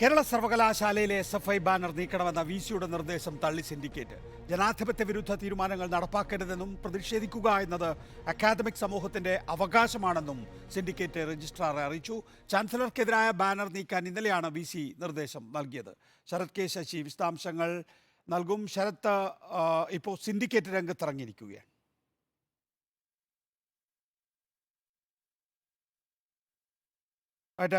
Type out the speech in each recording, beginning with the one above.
കേരള സർവകലാശാലയിലെ S F I banner നീക്കണമെന്ന V സിയുടെ നിർദ്ദേശം തള്ളി സിൻഡിക്കേറ്റ്. ജനാധിപത്യ വിരുദ്ധ തീരുമാനങ്ങൾ നടപ്പാക്കരുതെന്നും പ്രതിഷേധിക്കുക എന്നത് അക്കാദമിക് സമൂഹത്തിന്റെ അവകാശമാണെന്നും സിൻഡിക്കേറ്റ് രജിസ്ട്രാർ അറിയിച്ചു. ചാൻസലർക്കെതിരായ ബാനർ നീക്കാൻ ഇന്നലെയാണ് വി സി നിർദ്ദേശം നൽകിയത്. ശരത് കെ ശശി വിശദാംശങ്ങൾ നൽകും. ശരത് ഇപ്പോൾ സിൻഡിക്കേറ്റ് രംഗത്തിറങ്ങിയിരിക്കുകയാണ്.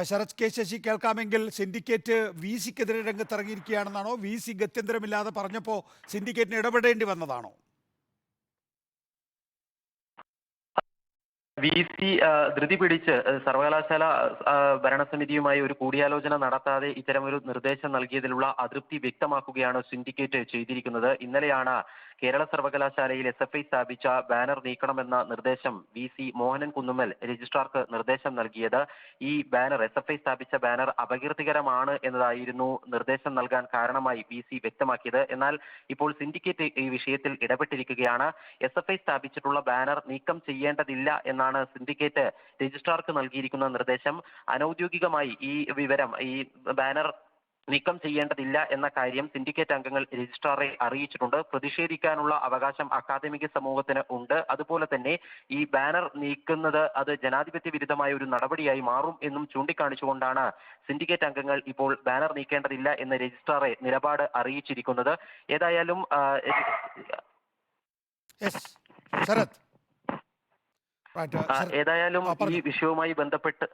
ശരത് കെ ശശി കേൾക്കാമെങ്കിൽ സിൻഡിക്കേറ്റ് വി സിക്കെതിരെ രംഗത്തിറങ്ങിയിരിക്കുകയാണെന്നാണോ? വി സി ഗത്യന്തരമില്ലാതെ പറഞ്ഞപ്പോൾ സിൻഡിക്കേറ്റിന് ഇടപെടേണ്ടി വന്നതാണോ? വി സി ധൃതി പിടിച്ച് സർവകലാശാല ഭരണസമിതിയുമായി ഒരു കൂടിയാലോചന നടത്താതെ ഇത്തരമൊരു നിർദ്ദേശം നൽകിയതിലുള്ള അതൃപ്തി വ്യക്തമാക്കുകയാണ് സിൻഡിക്കേറ്റ് ചെയ്തിരിക്കുന്നത്. ഇന്നലെയാണ് കേരള സർവകലാശാലയിൽ എസ് എഫ് ഐ സ്ഥാപിച്ച ബാനർ നീക്കണമെന്ന നിർദ്ദേശം വി സി മോഹനൻ കുന്നുമ്മൽ രജിസ്ട്രാർക്ക് നിർദ്ദേശം നൽകിയത്. ഈ ബാനർ എസ് എഫ് ഐ സ്ഥാപിച്ച ബാനർ അപകീർത്തികരമാണ് എന്നതായിരുന്നു നിർദ്ദേശം നൽകാൻ കാരണമായി വി സി വ്യക്തമാക്കിയത്. എന്നാൽ ഇപ്പോൾ സിൻഡിക്കേറ്റ് ഈ വിഷയത്തിൽ ഇടപെട്ടിരിക്കുകയാണ്. എസ് എഫ് ഐ സ്ഥാപിച്ചിട്ടുള്ള ബാനർ നീക്കം ചെയ്യേണ്ടതില്ല എന്നാണ് സിൻഡിക്കേറ്റ് രജിസ്ട്രാർക്ക് നൽകിയിരിക്കുന്ന നിർദ്ദേശം. അനൌദ്യോഗികമായി ഈ വിവരം ഈ ബാനർ നീക്കം ചെയ്യേണ്ടതില്ല എന്ന കാര്യം സിൻഡിക്കേറ്റ് അംഗങ്ങൾ രജിസ്ട്രാറെ അറിയിച്ചിട്ടുണ്ട്. പ്രതിഷേധിക്കാനുള്ള അവകാശം അക്കാദമിക സമൂഹത്തിന് ഉണ്ട്. അതുപോലെ തന്നെ ഈ ബാനർ നീക്കുന്നത് അത് ജനാധിപത്യ വിരുദ്ധമായ ഒരു നടപടിയായി മാറും എന്നും ചൂണ്ടിക്കാണിച്ചുകൊണ്ടാണ് സിൻഡിക്കേറ്റ് അംഗങ്ങൾ ഇപ്പോൾ ബാനർ നീക്കേണ്ടതില്ല എന്ന് രജിസ്ട്രാറെ നിലപാട് അറിയിച്ചിരിക്കുന്നത്. ഏതായാലും ഏതായാലും ഈ വിഷയവുമായി ബന്ധപ്പെട്ട്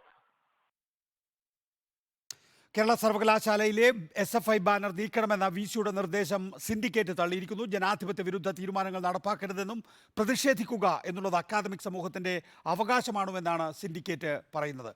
കേരള സർവകലാശാലയിലെ എസ് എഫ് ഐ ബാനർ നീക്കണമെന്ന വി സിയുടെ നിർദ്ദേശം സിൻഡിക്കേറ്റ് തള്ളിയിരിക്കുന്നു. ജനാധിപത്യ വിരുദ്ധ തീരുമാനങ്ങൾ നടപ്പാക്കരുതെന്നും പ്രതിഷേധിക്കുക എന്നുള്ളത് അക്കാദമിക് സമൂഹത്തിന്റെ അവകാശമാണെന്നാണ് സിൻഡിക്കേറ്റ് പറയുന്നത്.